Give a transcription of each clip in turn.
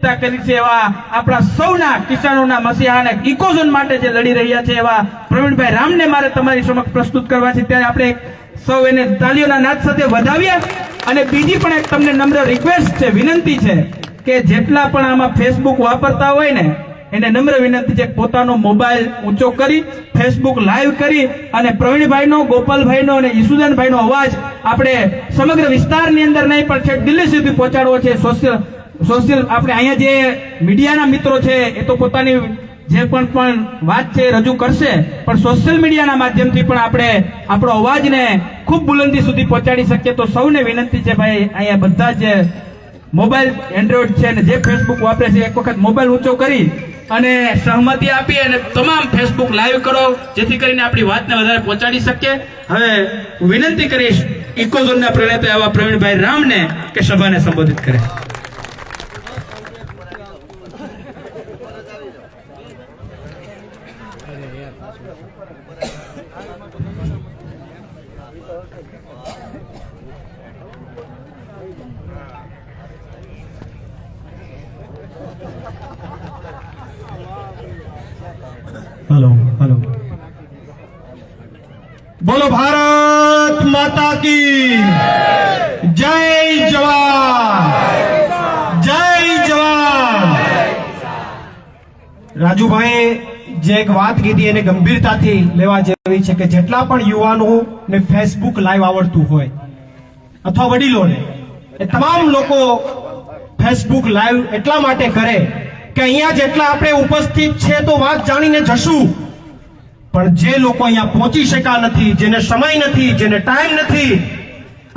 કરી છે એવા આપણા સૌના કિસાનોના મસીહાને ઇકોઝોન માટે જે લડી રહ્યા છે એવા પ્રવીણભાઈ રામને મારે તમારી સમક્ષ પ્રસ્તુત કરવા છે. ત્યારે આપણે સૌ એને તાલીઓના નાદ સાથે વધાવીએ અને બીજી પણ એક તમને નમ્ર રિક્વેસ્ટ છે, વિનંતી છે કે જેટલા પણ આમાં ફેસબુક વાપરતા હોય ને, એને નમ્ર વિનંતી છે પોતાનો મોબાઈલ ઊંચો કરી ફેસબુક લાઈવ કરી અને પ્રવીણભાઈનો, ગોપાલભાઈનો અને ઈસુદાનભાઈનો અવાજ આપણે સમગ્ર વિસ્તારની અંદર નહીં, પણ છેક દિલ્હી સુધી પહોંચાડવો છે. સોશિયલ સોશિયલ આપણે અહીંયા જે મીડિયાના મિત્રો છે, એ તો પોતાની જે પણ પણ વાત છે રજૂ કરશે. પણ સોશિયલ મીડિયાના માધ્યમથી પણ આપણે આપણો અવાજને ખૂબ બુલંદી સુધી પહોંચાડી શકીએ તો સૌને વિનંતી છે ભાઈ, અહીંયા બધા જ મોબાઈલ, એન્ડ્રોઈડ છે અને જે ફેસબુક વાપરે છે, એક વખત મોબાઈલ ઊંચો કરી અને સહમતી આપી અને તમામ ફેસબુક લાઈવ કરો, જેથી કરીને આપણી વાતને વધારે પહોંચાડી શકીએ. હવે વિનંતી કરીશ, ઇકોઝોનના પ્રણેતા એવા પ્રવીણભાઈ રામને કે સભાને સંબોધિત કરે. ભારત માતા કી. જય જવાન. જય જવાન. રાજુભાઈએ જે એક વાત કીધી એને ગંભીરતાથી લેવા જેવી છે કે જેટલા પણ યુવાનો ને ફેસબુક લાઈવ આવડતું હોય, અથવા વડીલોને, એ તમામ લોકો ફેસબુક લાઈવ એટલા માટે કરે કે અહીંયા જેટલા આપણે ઉપસ્થિત છે તો વાત જાણીને જશું. પણ જે લોકો અહીંયા પહોંચી શક્યા નથી, જેને સમય નથી, જેને ટાઈમ નથી,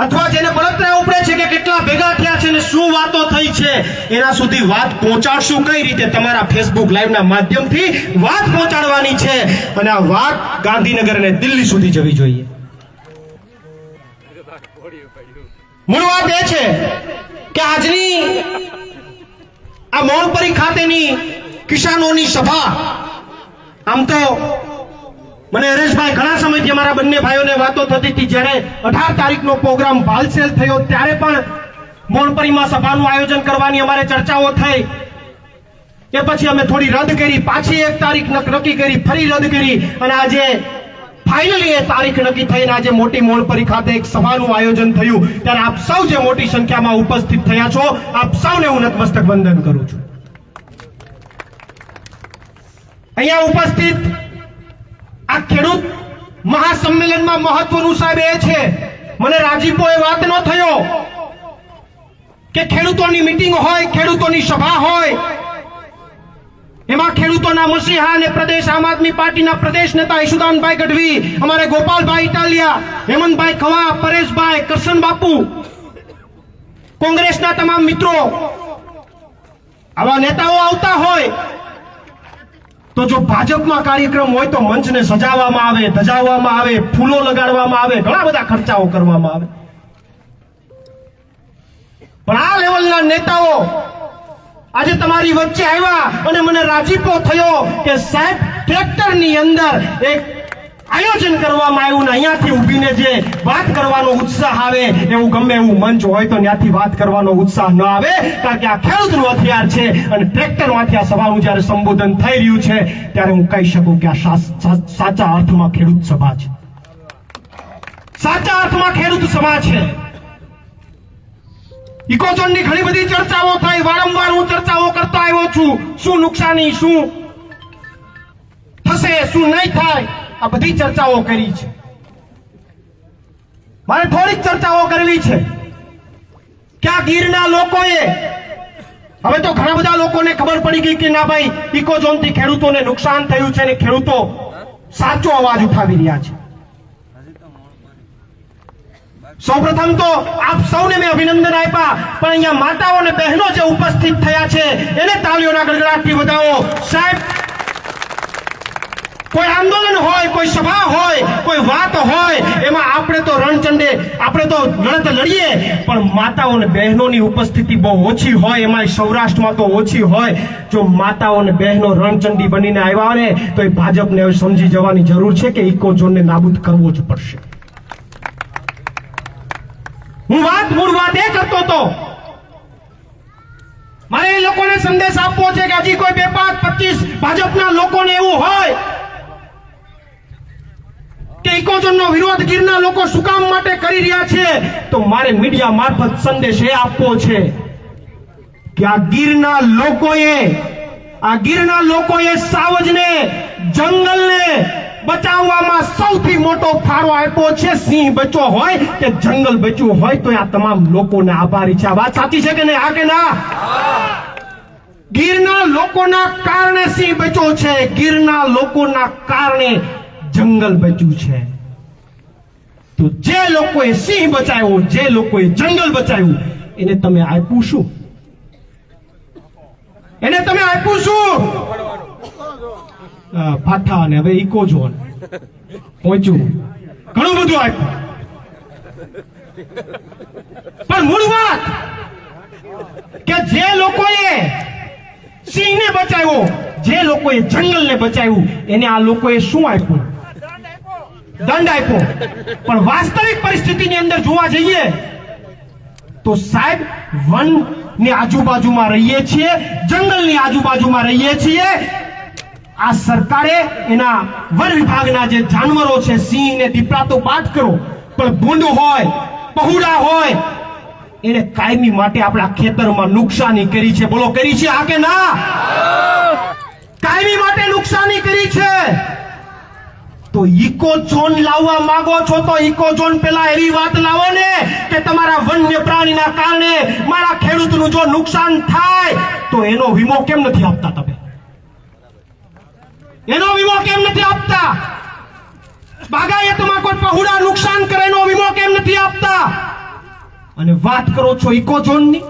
અથવા જેને બળતરા ઉપડે છે કે કેટલા ભેગા થયા છે ને શું વાતો થઈ છે, એના સુધી વાત પહોંચાડશું કઈ રીતે? તમારા ફેસબુક લાઈવના માધ્યમથી વાત પહોંચાડવાની છે. અને આ વાત ગાંધીનગર અને દિલ્હી સુધી જવી જોઈએ. મૂળ વાત એ છે કે આજની આ મોણપરી ખાતેની કિસાનોની સભા, આમ તો મને હરેશભાઈ ઘણા સમયથી અમારા બંને ભાઈઓને વાતો થતી હતી. જ્યારે અઢાર તારીખનો પ્રોગ્રામ ભાલસેલ થયો, ત્યારે પણ મોણપરીમાં સભાનું આયોજન કરવાની અમારે ચર્ચાઓ થઈ. એ પછી અમે થોડી રદ કરી, પાછી એક તારીખ નક- નક્કી કરી, ફરી રદ કરી. અને આજે ફાઇનલી એ તારીખ નક્કી થઈને આજે મોટી મોણપરી ખાતે એક સભાનું આયોજન થયું. ત્યારે આપ સૌ જે મોટી સંખ્યામાં ઉપસ્થિત થયા છો, આપ સૌને હું નતમસ્તક વંદન કરું છું. અહીંયા ઉપસ્થિત ખેડૂત મહાસંમેલનમાં મહત્વનું સાહેબ એ છે, મને રાજીપો એ વાત ન થયો કે ખેડૂતોની મિટિંગ હોય, ખેડૂતોની સભા હોય, એમાં ખેડૂતોના મસીહા અને પ્રદેશ, આમ આદમી પાર્ટીના પ્રદેશ નેતા ઈશુદાનભાઈ ગઢવી, અમારે ગોપાલભાઈ ઇટાલિયા, હેમંતભાઈ ખવા પરેશભાઈ, કરશન બાપુ, કોંગ્રેસના તમામ મિત્રો, આવા નેતાઓ આવતા હોય તો જો ભાજપમાં કાર્યક્રમ હોય તો મંચને સજાવવામાં આવે, ધજાવવામાં આવે, ફૂલો લગાડવામાં આવે, ઘણા બધા ખર્ચાઓ કરવામાં આવે. પણ આ લેવલના નેતાઓ આજે તમારી વચ્ચે આવ્યા અને મને રાજીપો થયો કે સાહેબ, ટ્રેક્ટરની અંદર એક આયોજન કરવામાં આવ્યું ને અહીંયાથી ઊભીને જે વાત કરવાનો ઉત્સાહ આવે, એવું ગમે એવું મંચ હોય તો ત્યાંથી વાત કરવાનો ઉત્સાહ ન આવે, કારણ કે આ ખેડૂતનું હથિયાર છે અને ટ્રેક્ટરમાંથી આ સભાનું જ્યારે સંબોધન થઈ રહ્યું છે, ત્યારે હું કહી શકું કે આ સાચા અર્થમાં ખેડૂત સભા છે. સાચા અર્થમાં ખેડૂત સભા છે. ઇકોઝોનની ઘણી બધી ચર્ચાઓ થઈ, વારંવાર હું ચર્ચાઓ કરતો આવ્યો છું. શું નુકસાની, શું થશે, શું નહીં થાય? આ બધી ચર્ચાઓ કરી છે. મારે થોડીક ચર્ચાઓ કરવી છે. કે ગીરના લોકોએ, હવે તો ઘણા બધા લોકોને ખબર પડી ગઈ કે ના ભાઈ ઇકોઝોનથી ખેડૂતોને નુકસાન થયું છે અને ખેડૂતો સાચો અવાજ ઉઠાવી રહ્યા છે. સૌપ્રથમ તો આપ સૌને મેં અભિનંદન આપ્યા, પણ અહીંયા માતાઓ અને બહેનો જે ઉપસ્થિત થયા છે, એને તાળીઓના ગડગડાટથી વધાવો. સાહેબ કોઈ આંદોલન હોય, કોઈ સભા હોય, કોઈ વાત હોય, એમાં આપણે તો રણચંડે, આપણે તો લડત લડીએ, પણ માતાઓ અને બહેનોની ઉપસ્થિતિ બહુ ઓછી હોય એમાં સૌરાષ્ટ્રમાં તો ઓછી હોય. જો માતાઓ અને બહેનો રણચંડી બનીને આવ્યા ને, તો એ ભાજપને હવે સમજી જવાની જરૂર છે કે ઇકો ઝોનને નાબૂદ કરવો જ પડશે. હું વાત, મૂળ વાત એ કરતો હતો. મારે એ લોકોને સંદેશ આપવો છે કે હજી કોઈ બે પાંચ, પચીસ ભાજપના લોકોને એવું હોય ઇકોઝોનનો વિરોધ ગીરના લોકો શું માટે કરી રહ્યા છે. તો મારે મીડિયા મારફત સંદેશ એ આપવો છે કે આ ગીરના લોકોએ, આ ગીરના લોકોએ સાવજને, જંગલને બચાવવામાં સૌથી મોટો ફાળો આપ્યો છે. સિંહ બચ્યો હોય કે જંગલ બચ્યું હોય તો આ તમામ લોકોને આભારી છે. આ વાત સાચી છે કે નહીં? આ કે ના? ગીરના લોકોના કારણે સિંહ બચ્યો છે. ગીરના લોકોના કારણે જંગલ બચ્યું છે. તો જે લોકોએ સિંહ બચાવ્યો, જે લોકોએ જંગલ બચાવ્યું, એને તમે આપ્યું શું? એને તમે આપ્યું શું? પાઠા અને હવે ઇકો ઝોન પહોંચ્યું. ઘણું બધું આપ્યું. પણ મૂળ વાત કે જે લોકોએ સિંહને બચાવ્યો, જે લોકોએ જંગલને બચાવ્યું, એને આ લોકોએ શું આપ્યું? દંડ આપ્યો. પણ વાસ્તવિક પરિસ્થિતિની અંદર જોવા જઈએ તો સાહેબ, વનની આજુબાજુમાં રહીએ છીએ, જંગલની આજુબાજુમાં રહીએ છીએ. આ સરકારે એના વન વિભાગના જે જાનવરો છે, સિંહ ને દીપડા તો બાદ કરો, પણ ભૂંડ હોય, પહુડા હોય, એને કાયમી માટે આપણા ખેતરમાં નુકસાની કરી છે. બોલો, કરી છે આ કે ના? કાયમી માટે નુકસાની કરી છે. તો ઇકો ઝોન લાવવા માંગો છો તો ઇકો ઝોન પેલા એવી વાત લાવો ને કે તમારા વન્ય પ્રાણીના કારણે મારા ખેડૂતનું જો નુકસાન થાય, તો એનો વીમો કેમ નથી આપતા તમે? એનો વીમો કેમ નથી આપતા? બાગાયતમાં કોઈ પહોળા નુકસાન કરે, એનો વીમો કેમ નથી આપતા? અને વાત કરો છો ઇકો ઝોનની?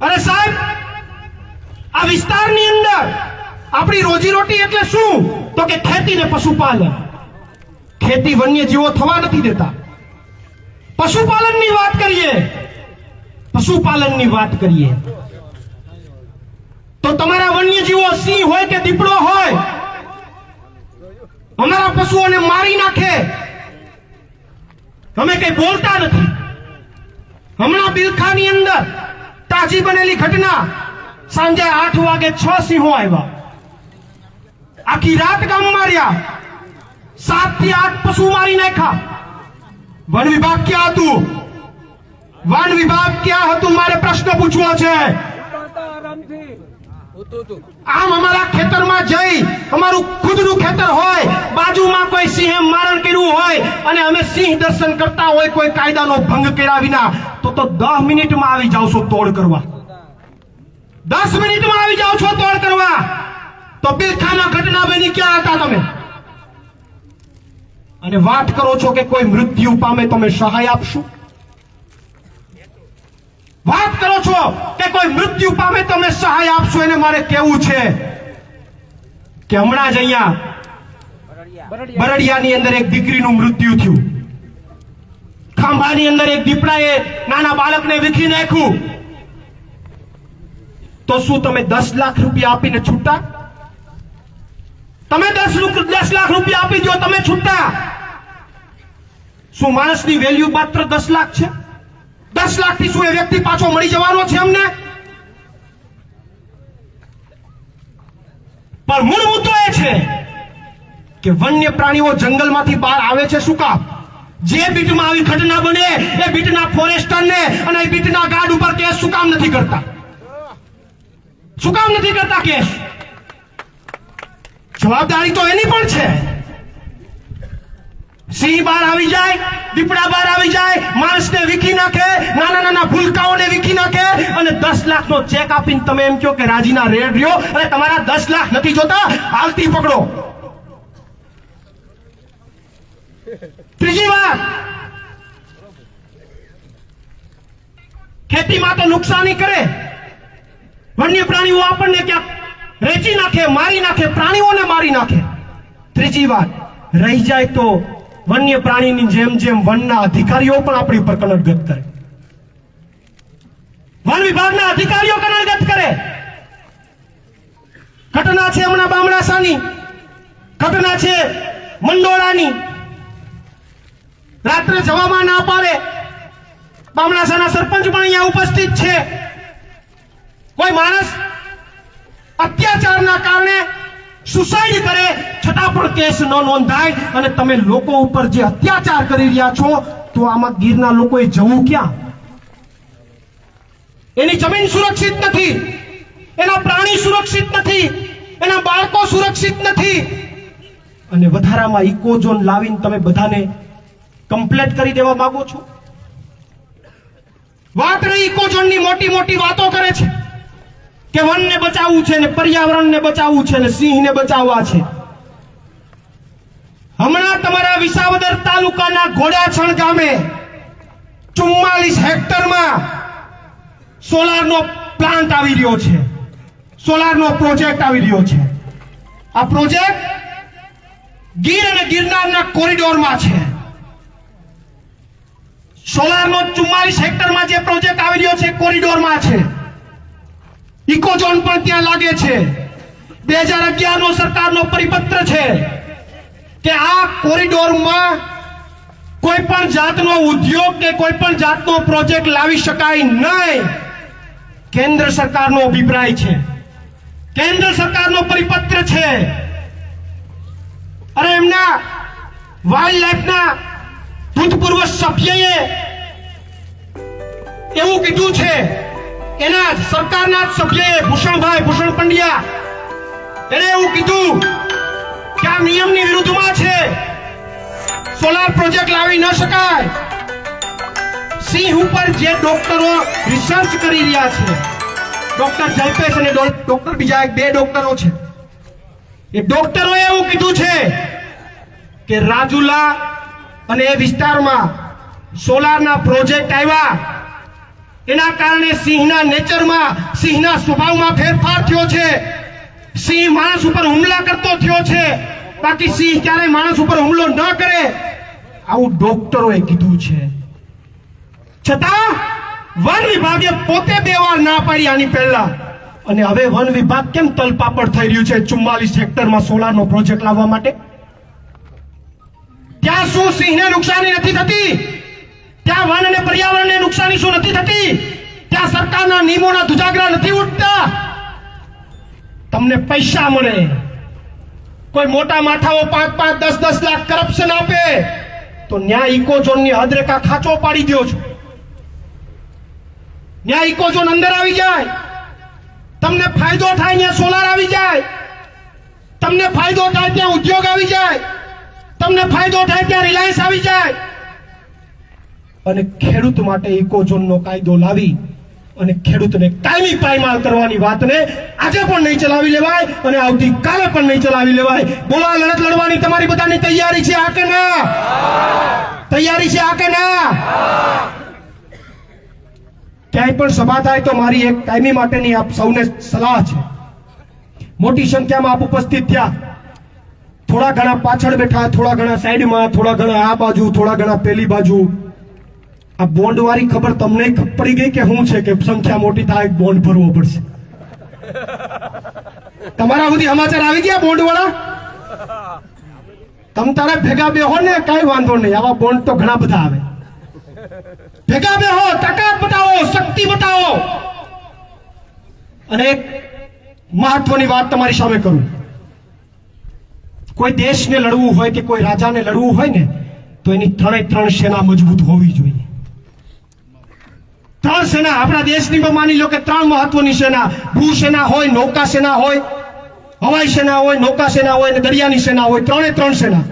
અરે સાહેબ, આ વિસ્તારની અંદર આપણી રોજીરોટી એટલે શું? તો કે ખેતી ને પશુપાલન. ખેતી વન્યજીવો થવા નથી દેતા. પશુપાલનની વાત કરીએ. પશુપાલનની વાત કરીએ. તો તમારા વન્યજીવો સિંહ હોય કે દીપડો હોય, અમારા પશુઓને મારી નાખે. અમે કઈ બોલતા નથી. હમણાં બિલખાની અંદર તાજી બનેલી ઘટના. સાંજે આઠ વાગે છ સિંહો આવ્યા. આખી રાત ગામ માર્યા. સાતથી આઠ પશુ મારી નાખ્યા. વન વિભાગ ક્યાં હતું? વન વિભાગ ક્યાં હતું? મારે પ્રશ્ન પૂછવો છે. આમ અમારા ખેતરમાં જઈ અમારું ખુદનું ખેતર હોય, બાજુમાં કોઈ સિંહે મારણ કર્યું હોય અને અમે સિંહ દર્શન કરતા હોય કોઈ કાયદાનો ભંગ કર્યા વિના, તો તો દસ મિનિટમાં આવી જાવ છો તોડ કરવા. દસ મિનિટમાં આવી જાવ છો તોડ કરવા. તો બિલખામાં ઘટના બની ક્યાં હતા તમે? અને વાત કરો છો કે કોઈ મૃત્યુ પામે તમે સહાય આપશો? વાત કરો છો કે કોઈ મૃત્યુ પામે તમે સહાય આપશો એને મારે કેવું છે? કે હમણાં જ અહીંયા બરડિયાની અંદર એક દીકરીનું મૃત્યુ થયું. ખાંભાની અંદર એક દીપડાએ નાના બાળકને વીખી નાખ્યું. તો શું તમે દસ લાખ રૂપિયા આપીને છૂટા? તમે દસ દસ લાખ રૂપિયા આપી દો તમે છૂટા શું માણસની વેલ્યુ માત્ર દસ લાખ છે? દસ લાખથી શું એ વ્યક્તિ પાછો મળી જવાનો છે અમને? પણ મૂળ મુદ્દો એ છે કે વન્ય પ્રાણીઓ જંગલમાંથી બહાર આવે છે શું કામ? જે બીટમાં આવી ઘટના બને, એ બીટના ફોરેસ્ટરને અને એ બીટના ગાર્ડ ઉપર કેસ શું કામ નથી કરતા? શું કામ નથી કરતા કેસ? જવાબદારી તો એની પણ છે. સિંહ બહાર આવી જાય, દીપડા બહાર આવી જાય, માણસને વીખી નાખે, નાના નાના ભૂલકાઓને વીખી નાખે અને દસ લાખનો ચેક આપીને તમે એમ કહો કે રાજીના રેડ રહ્યો અને તમારા દસ લાખ નથી જોતા હાલતી પકડો. ત્રીજી વાત. ખેતીમાં તો નુકસાની કરે. વન્ય પ્રાણીઓ આપણને ક્યાંક રેચી નાખે, મારી નાખે, પ્રાણીઓને મારી નાખે. ત્રીજી વાત, રહી જાય તો વન્ય પ્રાણીની જેમ જેમ વનના અધિકારીઓ પણ આપણી ઉપર કનડગત કરે. વન વિભાગના અધિકારીઓ કનડગત કરે. ઘટના છે હમણાં બામણાસાની. ઘટના છે મંડોળાની. રાત્રે જવામાં ના પાડે. બામણાસાના સરપંચ પણ અહીંયા ઉપસ્થિત છે. કોઈ માણસ અત્યાચારના કારણે સુસાઇડ કરે છતાં પણ કેસ ન નોંધાય અને તમે લોકો ઉપર જે અત્યાચાર કરી રહ્યા છો, તો આમાં ગીરના લોકોએ જવું ક્યાં? એની જમીન સુરક્ષિત નથી, એના પ્રાણી સુરક્ષિત નથી, એના બાળકો સુરક્ષિત નથી. અને વધારામાં ઇકો ઝોન લાવીને તમે બધાને કમ્પ્લેટ કરી દેવા માંગો છો? વાત રહી ઇકો ઝોનની મોટી મોટી વાતો કરે છે. કે વનને બચાવવું છે ને પર્યાવરણને બચાવવું છે ને સિંહને બચાવવા છે? હમણાં તમારા વિસાવદર તાલુકાના ઘોડાછણ ગામે ચુમ્માલીસ હેક્ટરમાં સોલારનો પ્લાન્ટ આવી રહ્યો છે. સોલારનો પ્રોજેક્ટ આવી રહ્યો છે. આ પ્રોજેક્ટ ગીર અને ગિરનારના કોરિડોરમાં છે. સોલારનો ચુમ્માલીસ હેક્ટરમાં જે પ્રોજેક્ટ આવી રહ્યો છે કોરિડોરમાં છે. ઇકોઝોન પણ ત્યાં લાગે છે. બે હજાર અગિયાર નો સરકારનો પરિપત્ર છે કે આ કોરિડોરમાં કોઈ પણ જાતનો ઉદ્યોગ કે કોઈ પણ જાતનો પ્રોજેક્ટ લાવી શકાય નહીં. કેન્દ્ર સરકારનો અભિપ્રાય છે. કેન્દ્ર સરકારનો પરિપત્ર છે. અરે એમના વાઇલ્ડ લાઈફના ભૂતપૂર્વ સભ્યએ એવું કીધું છે એના સરકારના સભ્યએ ભૂષણભાઈ ભૂષણ પંડ્યા. એને એવું કીધું કે આ નિયમની વિરુદ્ધમાં છે. સોલાર પ્રોજેક્ટ લાવી ન શકાય. સિંહ ઉપર જે ડોક્ટરો રિસર્ચ કરી રહ્યા છે. ડોક્ટર જલ્પેશ અને ડોક્ટર બીજા એક બે ડોક્ટરો છે. એ ડોક્ટરોએ એવું કીધું છે કે રાજુલા અને એ વિસ્તારમાં સોલારના પ્રોજેક્ટ આવ્યા. એના કારણે સિંહના નેચરમાં, સિંહના સ્વભાવમાં ફેરફાર થયો છે. સિંહ માણસ ઉપર હુમલા કરતો થયો છે. બાકી સિંહ ક્યારેય માણસ ઉપર હુમલો ન કરે. આવું ડોક્ટરોએ કીધું છે. છતાં, વન વિભાગે પોતે બે વાર ના પાડી આની પહેલા. અને હવે વન વિભાગ કેમ તલપાપડ થઈ રહ્યું છે ચુમ્માલીસ હેક્ટરમાં સોલારનો પ્રોજેક્ટ લાવવા માટે? ત્યાં શું સિંહને નુકસાની નથી થતી? ત્યાં વન અને પર્યાવરણને નુકસાની શું નથી થતી? ત્યાં સરકારના નિયમોના ધુજાગરા નથી ઉઠતા. તમને પૈસા મળે. કોઈ મોટા માથાઓ પાંચ પાંચ દસ દસ લાખ કરપ્શન આપે, તો ન્યા ઇકોઝોનની હદરેખા ખાચો પાડી દો છો. ન્યા ઇકોઝોન અંદર આવી જાય. તમને ફાયદો થાય ત્યાં સોલાર આવી જાય. તમને ફાયદો થાય ત્યાં ઉદ્યોગ આવી જાય. તમને ફાયદો થાય ત્યાં રિલાયન્સ આવી જાય. અને ખેડૂત માટે ઇકોઝોનનો કાયદો લાવી અને ખેડૂતને કાયમી પાયમાલ કરવાની વાતને આજે પણ નહીં ચલાવી લેવાય અને આવતીકાલે પણ નહીં ચલાવી લેવાય. બોલો લડત લડવાની તમારી બધાની તૈયારી છે, આ કે ના? તૈયારી છે, આ કે ના? ક્યાંય પણ સભા થાય તો મારી એક કાયમી માટેની આપ સૌને સલાહ છે. મોટી સંખ્યામાં આપ ઉપસ્થિત થયા. થોડા ઘણા પાછળ બેઠા, થોડા ઘણા સાઈડમાં, થોડા ઘણા આ બાજુ, થોડા ઘણા પેલી બાજુ. આ બોન્ડ વાળી ખબર તમને પડી ગઈ કે શું છે કે સંખ્યા મોટી થાય બોન્ડ ભરવો પડશે? તમારા સુધી સમાચાર આવી ગયા બોન્ડ વાળા તમ તારે ભેગા બે હો ને, કઈ વાંધો નહીં. આવા બોન્ડ તો ઘણા બધા આવે. ભેગા બે હો તાકાત બતાવો, શક્તિ બતાવો. અને એક મહત્વની વાત તમારી સામે કરું. કોઈ દેશને લડવું હોય કે કોઈ રાજાને લડવું હોય ને, તો એની ત્રણે ત્રણ સેના મજબૂત હોવી જોઈએ. ત્રણ સેના આપણા દેશની પણ માની લો કે ત્રણ મહત્વની સેના. ભૂ સેના હોય, નૌકા સેના હોય, હવાઈ સેના હોય, નૌકા સેના હોય અને દરિયાની સેના હોય. ત્રણે ત્રણ સેના.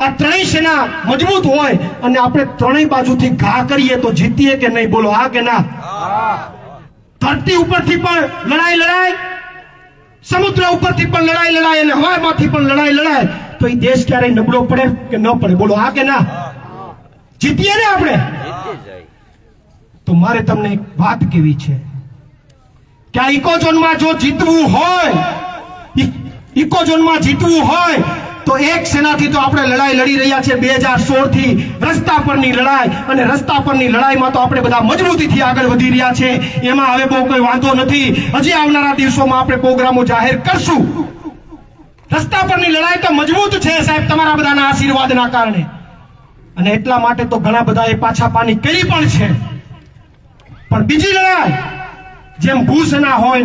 આ ત્રણેય સેના મજબૂત હોય અને આપણે ત્રણેય બાજુથી ઘા કરીએ તો જીતીએ કે નહીં? બોલો, હા કે ના? ધરતી ઉપરથી પણ લડાઈ લડાય સમુદ્ર ઉપરથી પણ લડાઈ લડાય અને હવામાંથી પણ લડાઈ લડાય તો એ દેશ ક્યારેય નબળો પડે કે ન પડે? બોલો, હા કે ના? જીતીએ ને આપણે? તો મારે તમને એક વાત કેવી છે? કે આ ઇકોઝોનમાં જો જીતવું હોય ઇકોઝોનમાં જીતવું હોય, તો એક સેનાથી તો આપણે લડાઈ લડી રહ્યા છે બે હજાર સોળથી રસ્તા પરની લડાઈ અને રસ્તા પરની લડાઈમાં તો આપણે બધા મજબૂતીથી આગળ વધી રહ્યા છે એમાં હવે બહુ કોઈ વાંધો નથી. હજી આવનારા દિવસોમાં આપણે પ્રોગ્રામો જાહેર કરશું. રસ્તા પરની લડાઈ તો મજબૂત છે સાહેબ, તમારા બધાના આશીર્વાદના કારણે. અને એટલા માટે તો ઘણા બધાએ પાછા પાની કરી પણ છે. પણ બીજી લડાઈ, જેમ ભૂસેના હોય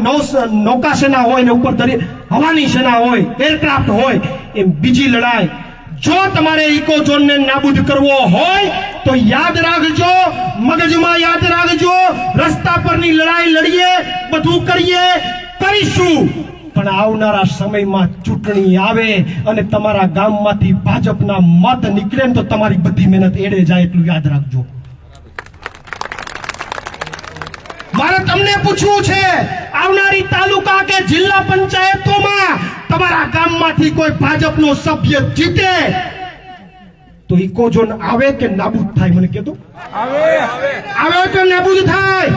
નૌકાસેના હોય ને ઉપર દરિયા હવાની સેના હોય, એરક્રાફ્ટ હોય, એમ બીજી લડાઈ. જો તમારે ઇકો ઝોનને નાબૂદ કરવો હોય, તો યાદ રાખજો, મગજમાં યાદ રાખજો, રસ્તા પરની લડાઈ લડીએ, બધું કરીએ, કરીશું. પણ આવનારા સમયમાં ચૂંટણી આવે અને તમારા ગામમાંથી ભાજપના મત નીકળે ને તો તમારી બધી મહેનત એડે જાય એટલું યાદ રાખજો. મારે તમને પૂછવું છે આવનારી તાલુકા કે જિલ્લા પંચાયતોમાં તમારા ગામમાંથી કોઈ ભાજપનો સભ્ય જીતે? તો ઈકો ઝોન આવે કે નાબૂદ થાય મને કહેતો? આવે કે નાબૂદ થાય?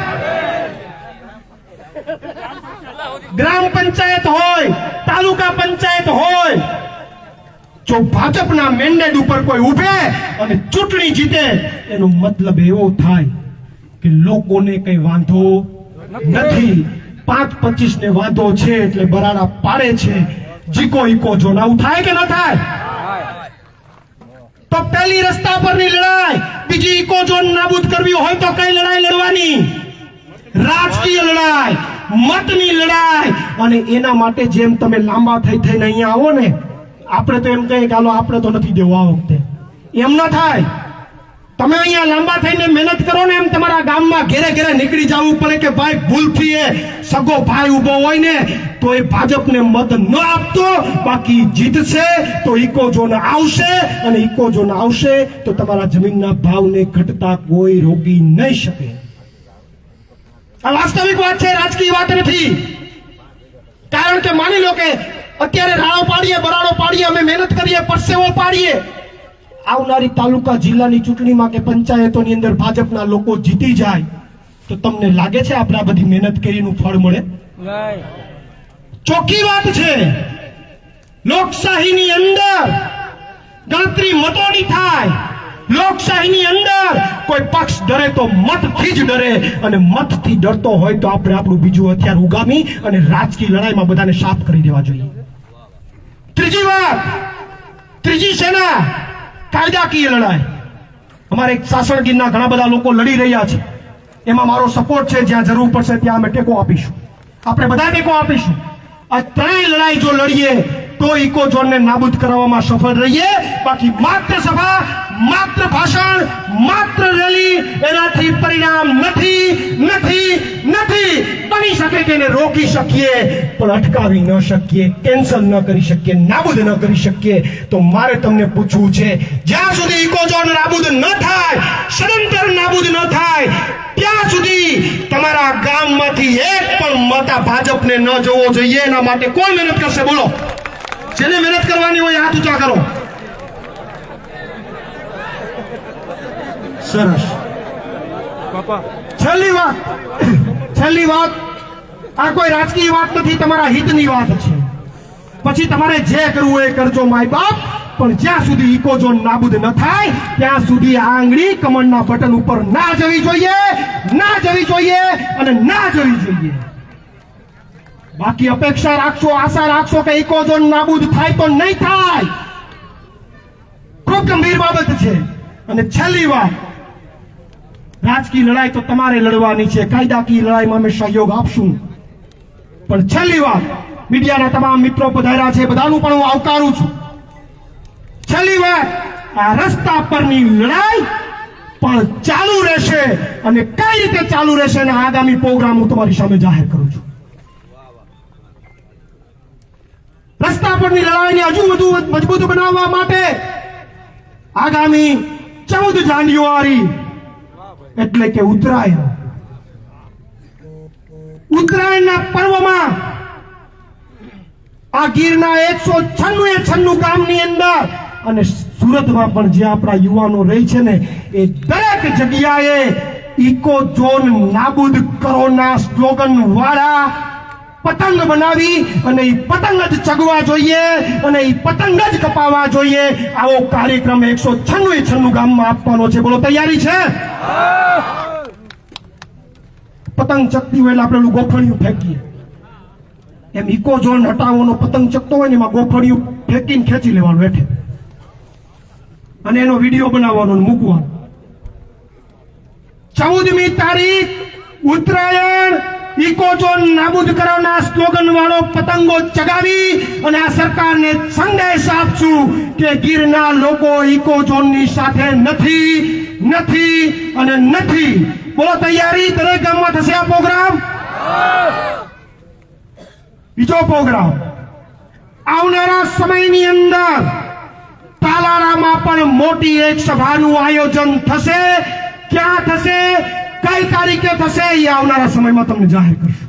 ગ્રામ પંચાયત હોય તાલુકા પંચાયત હોય જો ભાજપના મેન્ડેટ ઉપર કોઈ ઉભે અને ચૂંટણી જીતે એનો મતલબ એવો થાય કે લોકોને કઈ વાંધો નથી. પાંચ પચીસ ને વાંધો છે એટલે બરાડા પાડે છે. જીકો, ઈકો, જો આવું થાય કે ના થાય? તો પહેલી રસ્તા પરની લડાઈ. બીજી ઇકો ઝોન નાબૂદ કરવી હોય તો કઈ લડાઈ લડવાની? રાજકીય લડાઈ, મતની લડાઈ. અને એના માટે જેમ તમે લાંબા થઈ થઈને અહીંયા આવો ને, આપણે તો એમ કહીએ કે, હાલો, આપણે તો નથી દેવું આ વખતે. એમ ના થાય. તમે અહીંયા લાંબા થઈને મહેનત કરો ને એમ તમારા ગામમાં ઘેરે ઘેરે નીકળી જવું પડે કે ભાઈ ભૂલથી એ સગો ભાઈ ઊભો હોય ને તો એ ભાજપને મત ન આપતો, બાકી જીતશે, તો ઇકો ઝોન આવશે અને ઇકો ઝોન આવશે, તો તમારા જમીનના ભાવને ઘટતા કોઈ રોકી નહીં શકે. આ વાસ્તવિક વાત છે, રાજકીય વાત નથી. કારણ કે માની લો કે અત્યારે રાળો પાડીએ બરાડો પાડીએ, અમે મહેનત કરીએ, પરસેવો પાડીએ આવનારી તાલુકા જિલ્લાની ચૂંટણીમાં કે પંચાયતોની અંદર ભાજપના લોકો જીતી જાય તો તમને લાગે છે આપણે બધી મહેનત કરીનું ફળ મળે? ચોખ્ખી વાત છે. લોકશાહીની અંદર ગણતરી મતોની થાય. લોકશાહીની અંદર કોઈ પક્ષ ડરે તો મતથી જ ડરે અને મતથી ડરતો હોય તો આપણે આપણું બીજું હથિયાર ઉગામી અને રાજકીય લડાઈમાં બધાને સાફ કરી દેવા જોઈએ. ત્રીજી વાત ત્રીજી સેના. કાયદાકીય લડાઈ? અમારે એક સાસણગીરના ઘણા બધા લોકો લડી રહ્યા છે. એમાં મારો સપોર્ટ છે, જ્યાં જરૂર પડશે ત્યાં અમે ટેકો આપીશું. આપણે બધા ટેકો આપીશું. આ ત્રણેય લડાઈ જો લડીએ, તો ઇકો ઝોનને નાબૂદ કરવામાં સફળ રહીએ. બાકી માત્ર સભા, માત્ર ભાષણ, માત્ર રેલી, એનાથી પરિણામ નથી નથી નથી. બની કે એને રોકી શકીએ પણ અટકાવી ન શકીએ કેન્સલ ન કરી શકીએ નાબૂદ ન કરી શકીએ તો મારે તમને પૂછવું છે જ્યાં સુધી ઇકોઝોન નાબૂદ ન થાય સદંતર નાબૂદ ન થાય ત્યાં સુધી તમારા ગામમાંથી એક પણ મતા ભાજપને ન જોવો જોઈએ. એના માટે કોણ મહેનત કરશે? બોલો. જેને મહેનત કરવાની હોય હાથ ઊંચા કરો. સરસ. છેલ્લી વાત. છેલ્લી વાત. આ કોઈ રાજકીય વાત નથી, તમારા હિતની વાત છે. પછી તમારે જે કરવું એ કરજો, માય બાપ. પણ જ્યાં સુધી ઇકો ઝોન નાબૂદ ન થાય, ત્યાં સુધી આ આંગળી કમળના બટન ઉપર ના જવી જોઈએ, ના જવી જોઈએ અને ના જવી જોઈએ. બાકી અપેક્ષા રાખશો, આશા રાખશો કે ઇકો ઝોન નાબૂદ થાય તો નહીં થાય. ખૂબ ગંભીર બાબત છે. અને છેલ્લી વાત, રાજકીય લડાઈ તો તમારે લડવાની છે. કાયદાકીય લડાઈમાં અમે સહયોગ આપશું. પણ છેલ્લી વાર મીડિયાના તમામ મિત્રો પધાર્યા છે. બધાનું પણ હું આવકારું છું. છેલ્લી વાર આ રસ્તા પરની લડાઈ પણ ચાલુ રહેશે અને કઈ રીતે ચાલુ રહેશે અને આગામી પ્રોગ્રામ હું તમારી સામે જાહેર કરું છું. રસ્તા પરની લડાઈને હજુ વધુ મજબૂત બનાવવા માટે આગામી ચૌદ જાન્યુઆરી એટલે કે ઉત્તરાયણ ઉત્તરાયણના પર્વમાં આ ગીરના એકસો છન્નું એ છન્નું ગામની અંદર અને સુરતમાં પણ જે આપણા યુવાનો રહે છે ને, એ દરેક જગ્યાએ ઇકો ઝોન નાબૂદ કરોના સ્લોગન વાળા પતંગ બનાવી અને એ પતંગ જ ચગવા જોઈએ અને એ પતંગ જ કપાવવા જોઈએ. આવો કાર્યક્રમ એકસો છન્નું એ છન્નું ગામમાં આપવાનો છે. બોલો, તૈયારી છે? પતંગ ચકતી હોય એટલે આપણે ઓલું ગોફણિયું ફેંકીએ. એમ ઇકો ઝોન હટાવવાનો પતંગ ચકતો હોય ને એમાં ગોફણિયું ફેંકીને ખેંચી લેવાનું હેઠે. અને એનો વીડિયો બનાવવાનો મૂકવાનો. ચૌદમી તારીખ, ઉત્તરાયણ ઇકોઝોન નાબૂદ કરવાના સ્લોગન વાળો પતંગો ચગાવી અને આ સરકારને સંદેશ આપશું કે ગીરના લોકો ઇકોઝોનની સાથે નથી નથી અને નથી. બોલો, તૈયારી? દરેક ગામમાં થશે આ પ્રોગ્રામ? બીજો પ્રોગ્રામ. આવનારા સમયની અંદર તાલારામાં પણ મોટી એક સભાનું આયોજન થશે. ક્યાં થશે? કઈ તારીખે થશે? એ આવનારા સમયમાં તમને જાહેર કરશું.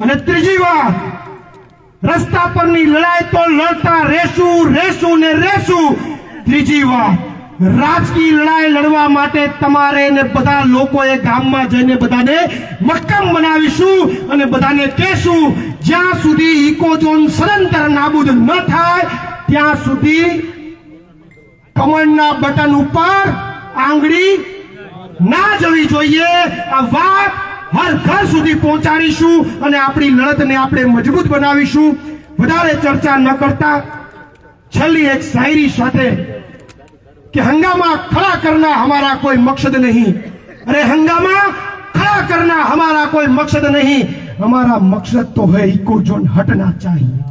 અને ત્રીજી વાત, રસ્તા પરની લડાઈ તો લડતા રહેશું રહેશું ને રહેશું. ત્રીજી વાત રાજકીય લડાઈ લડવા માટે તમારે ને બધા લોકોએ ગામમાં જઈને બધાને મક્કમ બનાવીશું અને બધાને કહેશું, જ્યાં સુધી ઇકોઝોન સદંતર નાબૂદ ન થાય, ત્યાં સુધી કમળના બટન ઉપર આંગળી ના જવી જોઈએ. આ વાત હર ઘર સુધી પહોંચાડીશું અને આપણી લડતને આપણે મજબૂત બનાવીશું. વધારે ચર્ચા ન કરતા. છેલ્લી એક શાયરી સાથે कि हंगामा खड़ा करना हमारा कोई मकसद नहीं अरे हंगामा खड़ा करना हमारा कोई मकसद नहीं हमारा मकसद तो है इको जोन हटना चाहिए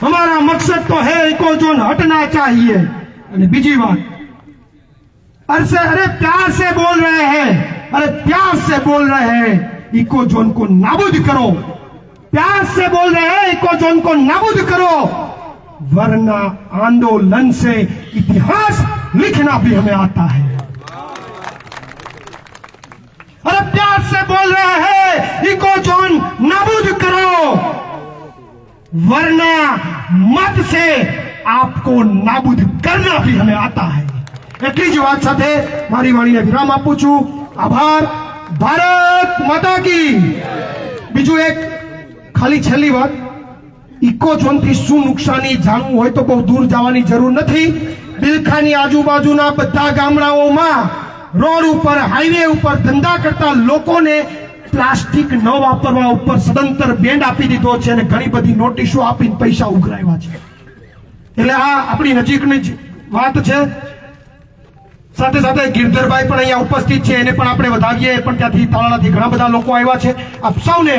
हमारा मकसद तो है इको जोन हटना चाहिए અને બીજી વાત अरे से अरे प्यार से बोल रहे हैं अरे प्यार से बोल रहे हैं इको जोन को नाबूद करो प्यार से बोल रहे हैं इको जोन को नाबूद करो वरना आंदोलन से इतिहास लिखना भी हमें आता है अरे प्यार से बोल रहे हैं इको जोन नाबूद करो वरना मत से आपको नाबूद करना भी हमें आता है એટલી જ વાત સાથે મારી વાણીને વિરામ આપું છું આભાર ભારત માતા કી બીજું એક ખાલી છેલ્લી વાત ઇકો ઝોનથી શું નુકસાની જાણવું હોય તો બહુ દૂર જવાની જરૂર નથી. બિલખાની આજુબાજુના બધા ગામડાઓમાં રોડ ઉપર હાઈવે ઉપર ધંધા કરતા લોકોને પ્લાસ્ટિક ન વાપરવા ઉપર સદંતર બેન્ડ આપી દીધો છે અને ઘણી બધી નોટિસો આપીને પૈસા ઉઘરાવ્યા છે. એટલે આ આપણી નજીકની જ વાત છે. સાથે સાથે ગિરધરભાઈ પણ અહીંયા ઉપસ્થિત છે, એને પણ આપણે વધાવીએ, પણ ત્યાંથી તાલાળાથી ઘણા બધા લોકો આવ્યા છે. આપ સૌને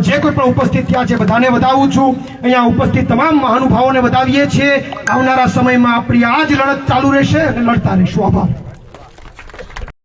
જે કોઈ પણ ઉપસ્થિત થયા છે, બધાને બતાવું છું. અહીંયા ઉપસ્થિત તમામ મહાનુભાવોને વધાવીએ છીએ. આવનારા સમયમાં આપણી આ જ લડત ચાલુ રહેશે અને લડતા રહીશું. આભાર.